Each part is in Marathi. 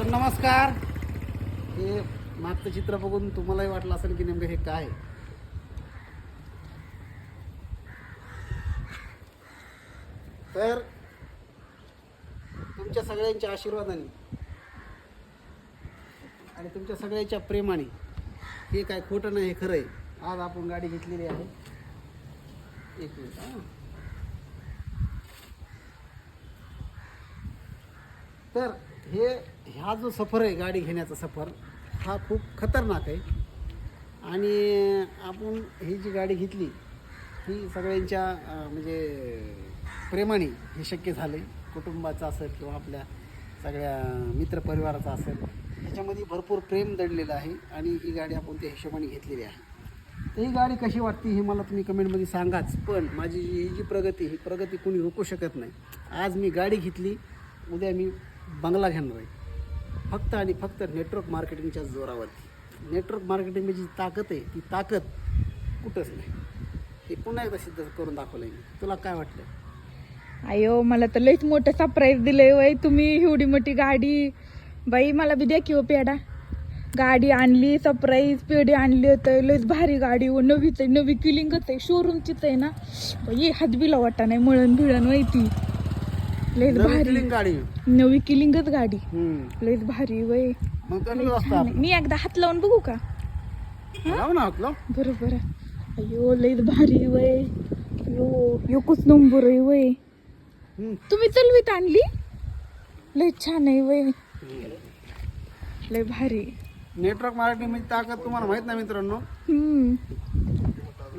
तर नमस्कार. हे मागचं चित्र बघून तुम्हालाही वाटलं असेल की नेमकं हे काय? तर तुमच्या सगळ्यांच्या आशीर्वादाने आणि तुमच्या सगळ्यांच्या प्रेमाने हे काय खोटं नाही हे खरं आहे. आज आपण गाडी घेतलेली आहे. एक मिनिट हां. तर हे हा जो सफर आहे गाडी घेण्याचा सफर हा खूप खतरनाक आहे. आणि आपण ही जी गाडी घेतली ही सगळ्यांच्या म्हणजे प्रेमाने हे शक्य झालं. आहे कुटुंबाचं असेल किंवा आपल्या सगळ्या मित्रपरिवाराचं असेल ह्याच्यामध्ये भरपूर प्रेम दडलेलं आहे आणि ही गाडी आपण त्या हिशोबाने घेतलेली आहे. तर ही गाडी कशी वाटते हे मला तुम्ही कमेंटमध्ये सांगाच पण माझी ही जी प्रगती ही प्रगती कोणी रोखू शकत नाही. आज मी गाडी घेतली उद्या मी बंगला घेणार आहे. फक्त आणि फक्त नेटवर्क मार्केटिंगच्या जोरावरती. नेटवर्क मार्केटिंगची म्हणजे जी ताकद आहे ती ताकद कुठंच नाही. हे पुन्हा एकदा सिद्ध करून दाखवलं आहे मी. तुला काय वाटलं अयो मला तर लईच मोठं सरप्राईज दिलंय वय. तुम्ही एवढी मोठी गाडी. बाई मला बी द्या की हो पेडा गाडी आणली सरप्राईज पेढी आणली होतं. लईच भारी गाडी. व नवीच आहे नवी किलिंगच आहे. शोरूमचीच आहे ना. बाई हातबीला वाटा नाही मळण भिळण माहिती नवीन भारी. गाडी. नवी किलिंगच गाडी. लईच भारी वय. लई. मी एकदा हात लावून बघू का? ना बरोबर अयो लईच भारी वय. यो योकच नंबर आहे वय. तुम्ही चलवीत आणली? लय छान आहे वय. लय भारी. नेटवर्क मार्केटिंग म्हणजे ताकद तुम्हाला माहीत नाही मित्रांनो.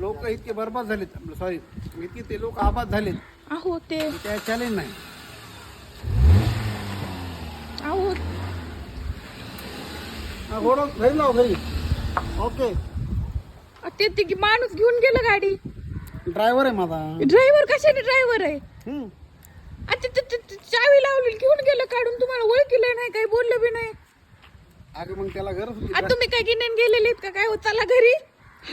लोक इतके बरबाद झालेत. सॉरी इतके ते लोक आबाद झालेत. आहो ते चॅलेंज नाही. हा, घोडं घरी लाव घरी. ओके. अ, ते ते माणूस घेऊन गेलं गाडी. ड्रायव्हर आहे माझा. ड्रायव्हर कशाने ड्रायव्हर आहे? हम्म. अच्छा ते- ते- ते चावी लावली घेऊन गेलं काढून तुम्हाला ओळखीलं नाही काही बोललं बी नाही. अगं मग त्याला गरज होती तुम्ही काय गिन्यान गेलेले का? काय हो चला घरी.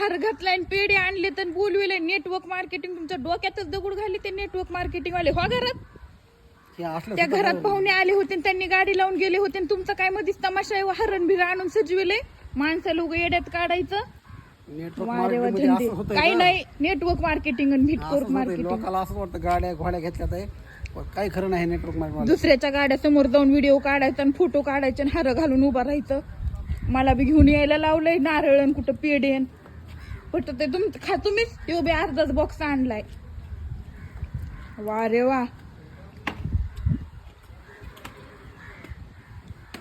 हार घातलाय आणि पेढे आणले तर बोलविले नेटवर्क मार्केटिंग तुमच्या डोक्यातच दगड घाली ते नेटवर्क मार्केटिंग वाले. हो घरात. त्या घरात पाहुणे आले होते आणि त्यांनी गाडी लावून गेले होते आणि तुमचं काय मधीच तमाशा आहे हरण भिरा आणून सजविले. माणसं लोक येड्यात काढायचं. वारे वा धंदे. काही? नाही नेटवर्क मार्केटिंग आणि नेटवर्क. मार्केटिंग लोकाला असं वाटतं गाड्या घोड्या घेतल्यात आहे. पण काही खरं नाही नेटवर्क मार्केटिंग दुसऱ्याच्या गाड्या समोर जाऊन व्हिडिओ काढायचा आणि फोटो काढायचे आणि हार घालून उभा राहायचं. मला बी घेऊन यायला लावलंय नारळ कुठं पेडेन पण ते तुम खा तुम्हीच तो बी अर्धाच बॉक्स आणलाय. वा रे वा.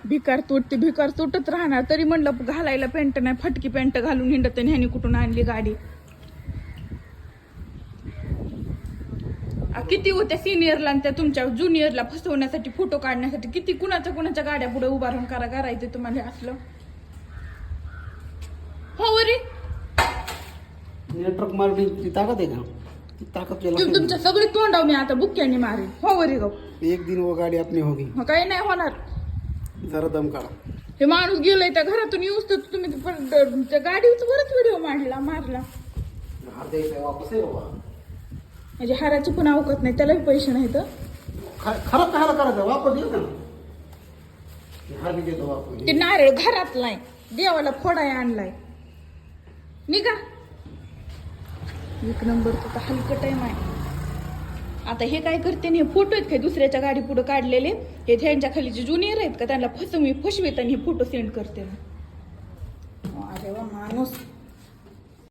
भिकार तुटते भिकार तुटत राहणार. तरी म्हणलं घालायला पॅन्ट नाही फटकी पॅन्ट घालून हिंडत ह्यानी कुठून आणली गाडी. किती होत्या सिनियरला आणि त्या तुमच्या ज्युनियरला फसवण्यासाठी फोटो काढण्यासाठी? किती कुणाच्या कुणाच्या गाड्या पुढे उभा राहून करा करायचं तुम्हाला असलं? हो वरी. नेटवर्क मार्केटिंगची ताकद आहे का? ताकद तुमच्या सगळी तोंडाव मी आता बुक्क्याने मारेन. हो वरी गो. एक दिन वो गाडी अपनी होगी. काही नाही होणार. जरा दम काढा. हे माणूस गेलोय त्या घरातून येऊस तर तुम्ही ते परत त्या गाडीवर बरंच व्हिडिओ मांडला मारला. हार द्यायचा वापस आहे बाबा. म्हणजे हाराची पण अवकत नाही त्यालाही पैसे नाहीत ख- खरं काय करायचं वापस येऊ ना हार मी देतो वापस ते नारळ घरातलाय देवाला फोडाय आणलाय. निघा. एक नंबर तर हलकट आहे. माय आता हे काय करते हे फोटो आहेत काय दुसऱ्याच्या गाडी पुढे काढलेले? हे त्यांच्या खालीचे ज्युनियर आहेत का? त्यांना फसवी फसवीत आणि हे फोटो सेंड करते. अरे वा माणूस.